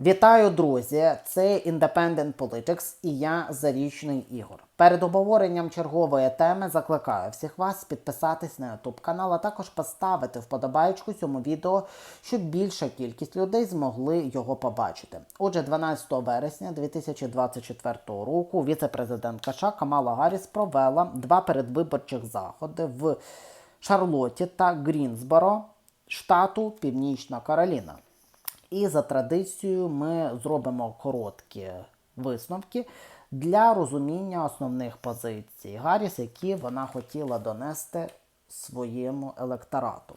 Вітаю, друзі! Це Independent Politics і я Зарічний Ігор. Перед обговоренням чергової теми закликаю всіх вас підписатись на YouTube канал, а також поставити вподобайку цьому відео, щоб більша кількість людей змогли його побачити. Отже, 12 вересня 2024 року віце-президентка США Камала Гарріс провела два передвиборчих заходи в Шарлотті та Грінсборо, штату Північна Кароліна. І за традицією ми зробимо короткі висновки для розуміння основних позицій Гарріс, які вона хотіла донести своєму електорату.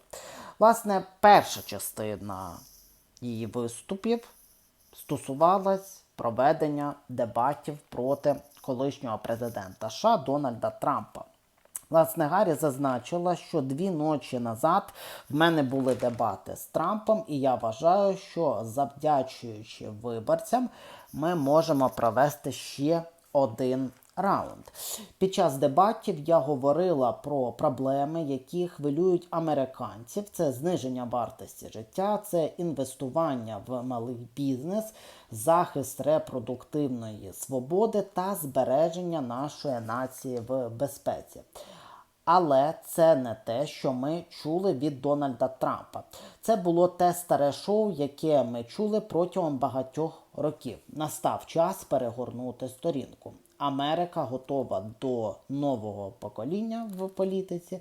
Власне, перша частина її виступів стосувалась проведення дебатів проти колишнього президента США Дональда Трампа. Власне, Гаррі зазначила, що дві ночі назад в мене були дебати з Трампом, і я вважаю, що завдячуючи виборцям, ми можемо провести ще один раунд. Під час дебатів я говорила про проблеми, які хвилюють американців: це зниження вартості життя, це інвестування в малий бізнес, захист репродуктивної свободи та збереження нашої нації в безпеці. Але це не те, що ми чули від Дональда Трампа. Це було те старе шоу, яке ми чули протягом багатьох років. Настав час перегорнути сторінку. Америка готова до нового покоління в політиці.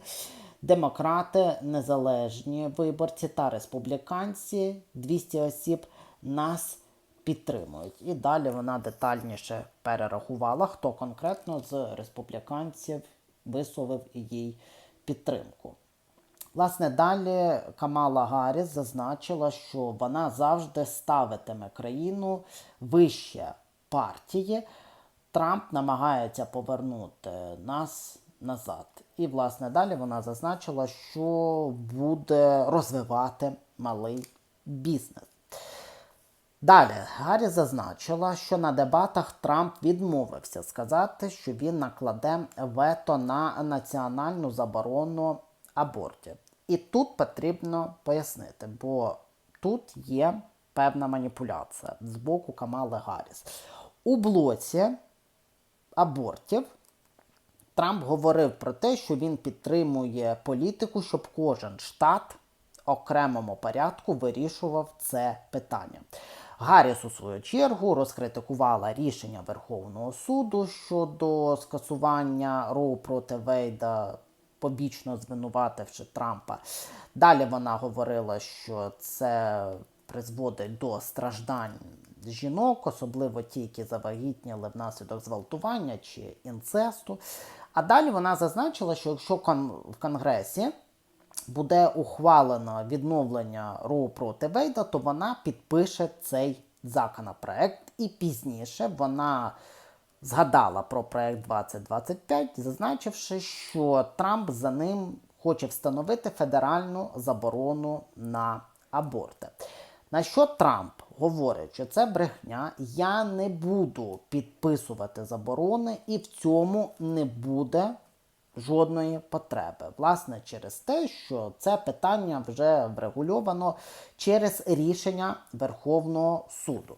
Демократи, незалежні виборці та республіканці 200 осіб нас підтримують. І далі вона детальніше перерахувала, хто конкретно з республіканців висловив їй підтримку. Власне, далі Камала Гарріс зазначила, що вона завжди ставитиме країну вище партії. Трамп намагається повернути нас назад. І, власне, далі вона зазначила, що буде розвивати малий бізнес. Далі Гаррі зазначила, що на дебатах Трамп відмовився сказати, що він накладе вето на національну заборону абортів. І тут потрібно пояснити, бо тут є певна маніпуляція з боку Камали Гарріс. У блоці абортів Трамп говорив про те, що він підтримує політику, щоб кожен штат окремому порядку вирішував це питання. Гарріс, у свою чергу, розкритикувала рішення Верховного суду щодо скасування Роу проти Вейда, побічно звинувативши Трампа. Далі вона говорила, що це призводить до страждань жінок, особливо ті, які завагітніли внаслідок зґвалтування чи інцесту. А далі вона зазначила, що якщо в Конгресі буде ухвалено відновлення Роу проти Вейда, то вона підпише цей законопроект. І пізніше вона згадала про проект 2025, зазначивши, що Трамп за ним хоче встановити федеральну заборону на аборти. На що Трамп говорить, що це брехня, я не буду підписувати заборони, і в цьому не буде жодної потреби. Власне, через те, що це питання вже врегульовано через рішення Верховного суду.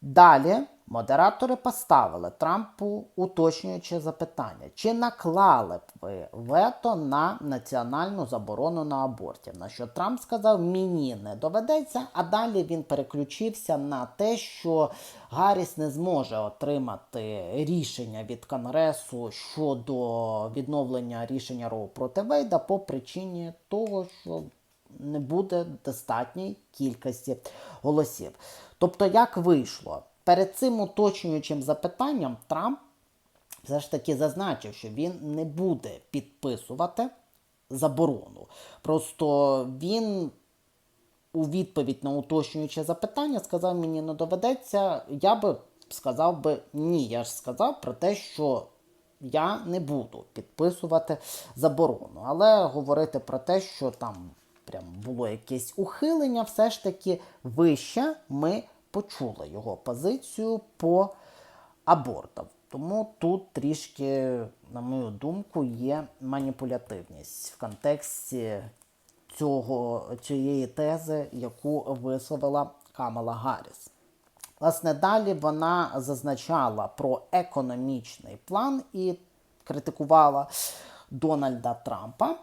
Далі модератори поставили Трампу уточнююче запитання, чи наклали б ви вето на національну заборону на абортів. На що Трамп сказав, мені не доведеться, а далі він переключився на те, що Гарріс не зможе отримати рішення від Конгресу щодо відновлення рішення Роу проти Вейда по причині того, що не буде достатньої кількості голосів. Тобто, як вийшло? Перед цим уточнюючим запитанням Трамп все ж таки зазначив, що він не буде підписувати заборону. Просто він у відповідь на уточнююче запитання сказав, мені не доведеться, я би сказав би ні. Я ж сказав про те, що я не буду підписувати заборону. Але говорити про те, що там прям було якесь ухилення, все ж таки вище ми почули його позицію по абортам. Тому тут трішки, на мою думку, є маніпулятивність в контексті цього, цієї тези, яку висловила Камала Гарріс. Власне, далі вона зазначала про економічний план і критикувала Дональда Трампа.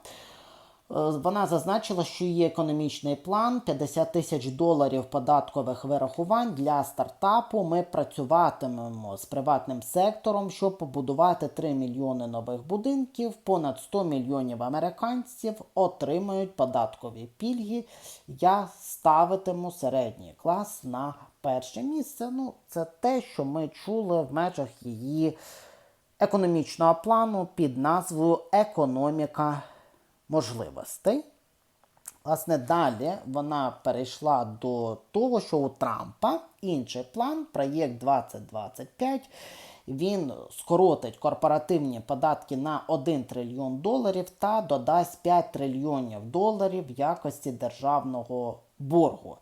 Е, Вона зазначила, що є економічний план 50 тисяч доларів податкових вирахувань для стартапу. Ми працюватимемо з приватним сектором, щоб побудувати 3 мільйони нових будинків. Понад 100 мільйонів американців отримають податкові пільги. Я ставитиму середній клас на перше місце. Ну, це те, що ми чули в межах її економічного плану під назвою Економіка можливостей. Власне, далі вона перейшла до того, що у Трампа інший план, проєкт 2025. Він скоротить корпоративні податки на 1 трильйон доларів та додасть 5 трильйонів доларів в якості державного боргу.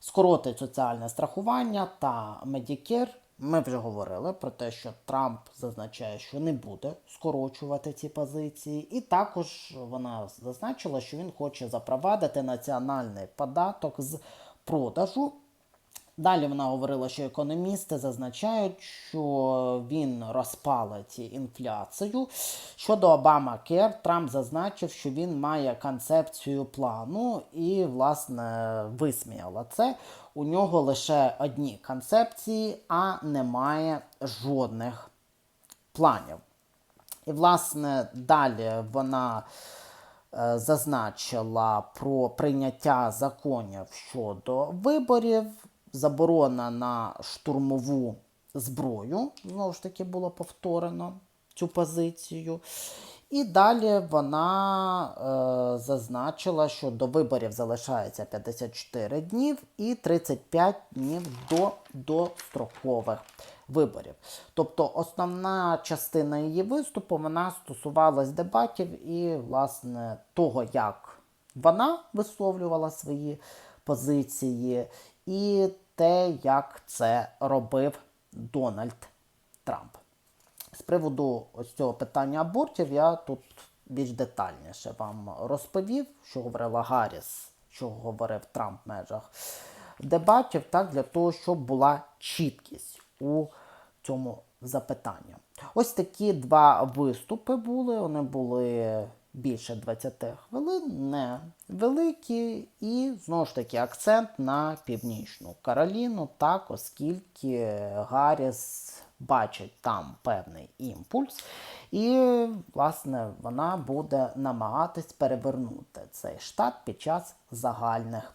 Скоротить соціальне страхування та Medicare. Ми вже говорили про те, що Трамп зазначає, що не буде скорочувати ці позиції, і також вона зазначила, що він хоче запровадити національний податок з продажу. Далі вона говорила, що економісти зазначають, що він розпалить інфляцію. Щодо Обама Кер, Трамп зазначив, що він має концепцію плану і, власне, висміяла це. У нього лише одні концепції, а немає жодних планів. І, власне, далі вона е, зазначила про прийняття законів щодо виборів, заборона на штурмову зброю. Знову ж таки, було повторено цю позицію. І далі вона е, зазначила, що до виборів залишається 54 днів і 35 днів до дострокових виборів. Тобто основна частина її виступу вона стосувалась дебатів і, власне, того, як вона висловлювала свої позиції, і те, як це робив Дональд Трамп. З приводу ось цього питання абортів я тут більш детальніше вам розповів, що говорила Гарріс, що говорив Трамп в межах дебатів, так, для того, щоб була чіткість у цьому запитанні. Ось такі два виступи були. Вони були більше 20 хвилин, не великі, і знову ж таки акцент на північну Кароліну, так, оскільки Гарріс бачить там певний імпульс, і, власне, вона буде намагатись перевернути цей штат під час загальних